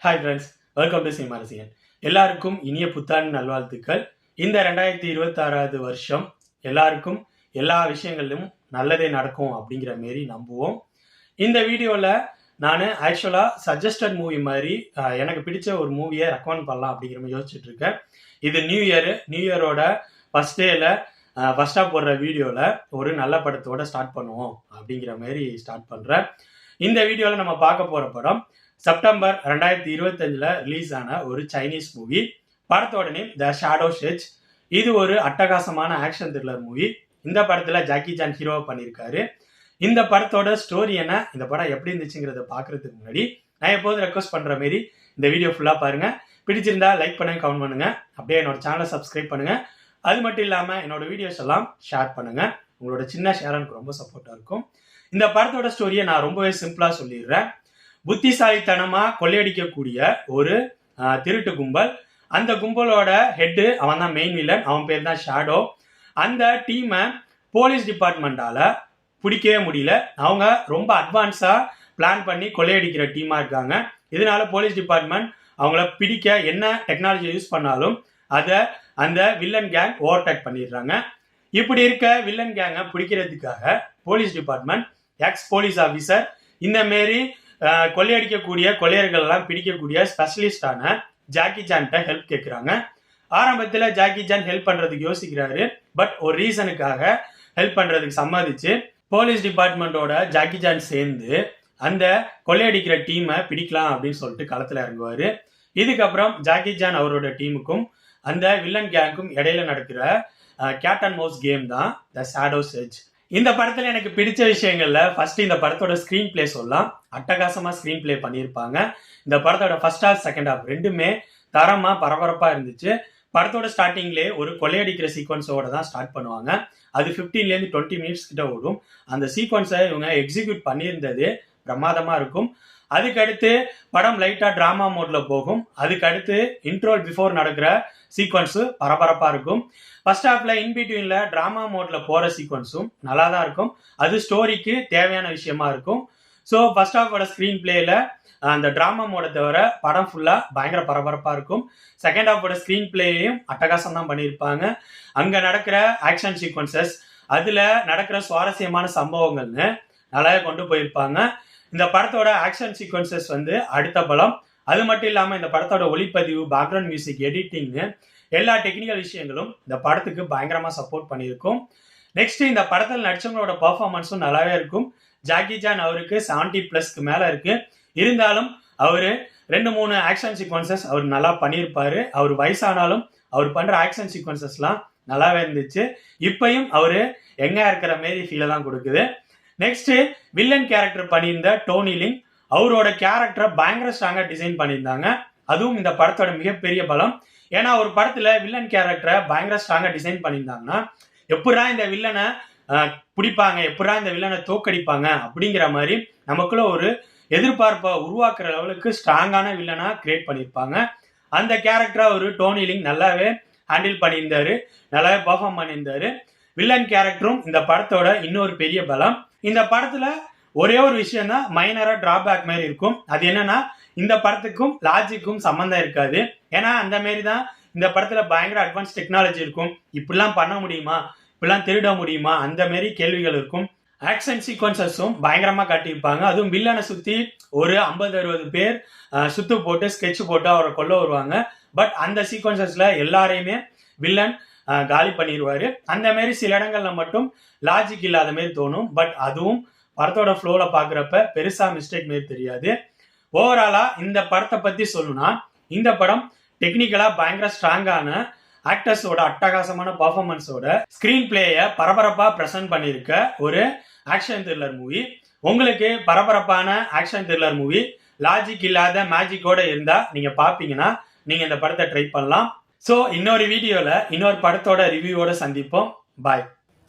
Hi friends welcome to cinema Rasigan எல்லாருக்கும் இனிய புத்தாண்டு நல்வாழ்த்துக்கள். இந்த ரெண்டாயிரத்தி இருபத்தாறாவது வருஷம் எல்லாருக்கும் எல்லா விஷயங்களிலும் நல்லதே நடக்கும் அப்படிங்கிற மாரி நம்புவோம். இந்த வீடியோவில் நான் ஆக்சுவலாக சஜஸ்டட் மூவி மாதிரி எனக்கு பிடிச்ச ஒரு மூவியை ரெக்கமெண்ட் பண்ணலாம் அப்படிங்கிற மாதிரி யோசிச்சுட்டு இருக்கேன் இது நியூ இயர் நியூ இயரோட ஃபஸ்ட் டேல ஃபஸ்ட்டாக போடுற வீடியோவில் ஒரு நல்ல படத்தோட ஸ்டார்ட் பண்ணுவோம் அப்படிங்கிற மாதிரி ஸ்டார்ட் பண்ணுறேன் இந்த வீடியோவில் நம்ம பார்க்க போகிற படம் செப்டம்பர் ரெண்டாயிரத்தி இருபத்தஞ்சில் ரிலீஸ் ஆன ஒரு சைனீஸ் மூவி படத்தோட நேம் த ஷேடோ ஷெச் இது ஒரு அட்டகாசமான ஆக்ஷன் த்ரில்லர் மூவி இந்த படத்தில் ஜாக்கி ஜான் ஹீரோவை பண்ணியிருக்காரு இந்த படத்தோட ஸ்டோரி என்ன? இந்த படம் எப்படி இருந்துச்சுங்கிறத பார்க்கறதுக்கு முன்னாடி நான் எப்போதும் ரெக்வஸ்ட் பண்ணுற மாரி இந்த வீடியோ ஃபுல்லாக பாருங்கள் பிடிச்சிருந்தா லைக் பண்ணுங்க கமெண்ட் பண்ணுங்க. அப்படியே என்னோட சேனலை சப்ஸ்கிரைப் பண்ணுங்க. அது மட்டும் இல்லாமல் என்னோட வீடியோஸ் எல்லாம் ஷேர் பண்ணுங்க. உங்களோட சின்ன ஷேர் எனக்கு ரொம்ப சப்போர்ட்டாக இருக்கும். இந்த படத்தோட ஸ்டோரியை நான் ரொம்பவே சிம்பிளாக சொல்லிடுறேன். புத்திசாலித்தனமா கொள்ளையடிக்கக்கூடிய ஒரு திருட்டு கும்பல். அந்த கும்பலோட ஹெட்டு அவன் தான் மெயின் வில்லன் அவன் பேர் தான் ஷாடோ அந்த டீமை போலீஸ் டிபார்ட்மெண்டால பிடிக்கவே முடியல. அவங்க ரொம்ப அட்வான்ஸா பிளான் பண்ணி கொள்ளையடிக்கிற டீமா இருக்காங்க. இதனால போலீஸ் டிபார்ட்மெண்ட் அவங்கள பிடிக்க என்ன டெக்னாலஜி யூஸ் பண்ணாலும் அதை அந்த வில்லன் கேங் ஓவர்டேக் பண்ணிடுறாங்க. இப்படி இருக்க வில்லன் கேங்கை பிடிக்கிறதுக்காக police department ex police officer இந்த மாரி கொள்ளையடிக்கக்கூடிய கொள்ளையர்கள் எல்லாம் பிடிக்கக்கூடிய ஸ்பெஷலிஸ்டான ஜாக்கி ஜான்கிட்ட ஹெல்ப் கேட்குறாங்க ஆரம்பத்தில் ஜாக்கி ஜான் ஹெல்ப் பண்ணுறதுக்கு யோசிக்கிறாரு. பட் ஒரு ரீசனுக்காக ஹெல்ப் பண்ணுறதுக்கு சம்மதிச்சு போலீஸ் டிபார்ட்மெண்ட்டோட ஜாக்கி ஜான் சேர்ந்து அந்த கொள்ளையடிக்கிற டீமை பிடிக்கலாம் அப்படின்னு சொல்லிட்டு களத்தில் இறங்குவார். இதுக்கப்புறம் ஜாக்கி ஜான் அவரோட டீமுக்கும் அந்த வில்லன் கேங்க்கும் இடையில நடக்கிற கேட் அண்ட் மவுஸ் கேம் தான் த ஷேடோ செஜ் இந்த படத்துல எனக்கு பிடிச்ச விஷயங்கள்ல ஃபர்ஸ்ட் இந்த படத்தோட ஸ்கிரீன் பிளே சொல்லலாம். அட்டகாசமா ஸ்கிரீன் பிளே பண்ணியிருப்பாங்க. இந்த படத்தோட ஃபர்ஸ்ட் ஹாஃப் செகண்ட் ஹாஃப் ரெண்டுமே தரமா பரபரப்பா இருந்துச்சு. படத்தோட ஸ்டார்டிங்லேயே ஒரு கொள்ளையடிக்கிற சீக்வன்ஸோட தான் ஸ்டார்ட் பண்ணுவாங்க. அது ஃபிஃப்டீன்லேருந்து டுவெண்ட்டி மினிட்ஸ் கிட்ட ஓடும். அந்த சீக்வன்ஸை இவங்க எக்ஸிக்யூட் பண்ணியிருந்தது பிரமாதமா இருக்கும். அதுக்கடுத்து படம் லைட்டா டிராமா மோட்ல போகும். அதுக்கடுத்து இன்ட்ரோல் பிஃபோர் நடக்கிற சீக்வன்ஸு பரபரப்பாக இருக்கும். ஃபர்ஸ்ட் ஹாஃப்ல இன் ட்ராமா டிராமா மோட்ல போற சீக்வன்ஸும் நல்லா தான் இருக்கும். அது ஸ்டோரிக்கு தேவையான விஷயமா இருக்கும். ஸோ ஃபர்ஸ்ட் ஹாஃபோட ஸ்க்ரீன் பிளேல அந்த ட்ராமா மோட தவிர படம் ஃபுல்லாக பயங்கர பரபரப்பாக இருக்கும். செகண்ட் ஹாஃபோட ஸ்க்ரீன் பிளேயையும் அட்டகாசம் தான் பண்ணியிருப்பாங்க. அங்கே நடக்கிற ஆக்ஷன் சீக்வன்சஸ் அதில் நடக்கிற சுவாரஸ்யமான சம்பவங்கள்னு நல்லாவே கொண்டு போயிருப்பாங்க. இந்த படத்தோட ஆக்ஷன் சீக்வன்சஸ் வந்து அடுத்த பலம் அது மட்டும் இல்லாமல் இந்த படத்தோட ஒளிப்பதிவு பேக்ரவுண்ட் மியூசிக் எடிட்டிங்னு எல்லா டெக்னிக்கல் விஷயங்களும் இந்த படத்துக்கு பயங்கரமாக சப்போர்ட் பண்ணியிருக்கும். நெக்ஸ்ட் இந்த படத்தில் நடிச்சவங்களோட பர்ஃபார்மன்ஸும் நல்லாவே இருக்கும். ஜாக்கி ஜான் அவருக்கு செவன்டி ப்ளஸ்க்கு மேலே இருக்கு. இருந்தாலும் அவர் ரெண்டு மூணு ஆக்ஷன் சீக்வன்சஸ் அவர் நல்லா பண்ணியிருப்பாரு. அவர் வயசானாலும் அவர் பண்ணுற ஆக்ஷன் சீக்வன்சஸ்லாம் நல்லாவே இருந்துச்சு. இப்பையும் அவர் எங்கே இருக்கிற மாரி ஃபீலை தான் கொடுக்குது. நெக்ஸ்ட் வில்லன் கேரக்டர் பண்ணியிருந்த டோனி லிங். அவரோட கேரக்டரை பயங்கர ஸ்ட்ராங்காக டிசைன் பண்ணியிருந்தாங்க. அதுவும் இந்த படத்தோட மிகப்பெரிய பலம். ஏன்னா ஒரு படத்தில் வில்லன் கேரக்டரை பயங்கர ஸ்ட்ராங்காக டிசைன் பண்ணியிருந்தாங்கன்னா எப்படா இந்த வில்லனை பிடிப்பாங்க எப்படா இந்த வில்லனை தோக்கடிப்பாங்க அப்படிங்கிற மாதிரி நமக்குள்ள ஒரு எதிர்பார்ப்பை உருவாக்குற லெவலுக்கு ஸ்ட்ராங்கான வில்லனாக கிரியேட் பண்ணியிருப்பாங்க. அந்த கேரக்டரை ஒரு டோனி லிங் நல்லாவே ஹேண்டில் பண்ணியிருந்தாரு நல்லாவே பர்ஃபார்ம் பண்ணியிருந்தாரு. வில்லன் கேரக்டரும் இந்த படத்தோட இன்னொரு பெரிய பலம். இந்த படத்தில் ஒரே ஒரு விஷயம் தான் மைனரா டிராபேக் மாதிரி இருக்கும். அது என்னன்னா இந்த படத்துக்கும் லாஜிக்கும் சம்மந்தம் இருக்காது. ஏன்னா அந்த மாரி தான் இந்த படத்துல பயங்கர அட்வான்ஸ் டெக்னாலஜி இருக்கும். இப்படிலாம் பண்ண முடியுமா? இப்படிலாம் திருட முடியுமா? அந்த மாரி கேள்விகள் இருக்கும். ஆக்ஷன் சீக்வன்சஸும் பயங்கரமாக காட்டியிருப்பாங்க. அதுவும் வில்லனை சுற்றி ஒரு ஐம்பது அறுபது பேர் சுத்து போட்டு ஸ்கெட்ச் போட்டு அவரை கொல்ல வருவாங்க. பட் அந்த சீக்வன்சஸில் எல்லாரையுமே வில்லன் காலி பண்ணிடுவார் அந்த மாரி சில இடங்களில் மட்டும் லாஜிக் இல்லாத மாரி தோணும். பட் அதுவும் படத்தோட ஃப்ளோவில் பார்க்குறப்ப பெருசா மிஸ்டேக் மாரி தெரியாது. ஓவராலா இந்த படத்தை பற்றி சொல்லணும்னா இந்த படம் டெக்னிக்கலா பயங்கர ஸ்ட்ராங்கான ஆக்டர்ஸோட அட்டகாசமான பர்ஃபார்மன்ஸோட ஸ்க்ரீன் பிளேயை பரபரப்பாக ப்ரெசென்ட் பண்ணியிருக்க ஒரு ஆக்ஷன் த்ரில்லர் மூவி உங்களுக்கு பரபரப்பான ஆக்ஷன் த்ரில்லர் மூவி லாஜிக் இல்லாத மேஜிக்கோட இருந்தால் நீங்கள் பார்ப்பீங்கன்னா நீங்க இந்த படத்தை ட்ரை பண்ணலாம். ஸோ இன்னொரு வீடியோவில் இன்னொரு படத்தோட ரிவ்யூவோட சந்திப்போம். பாய்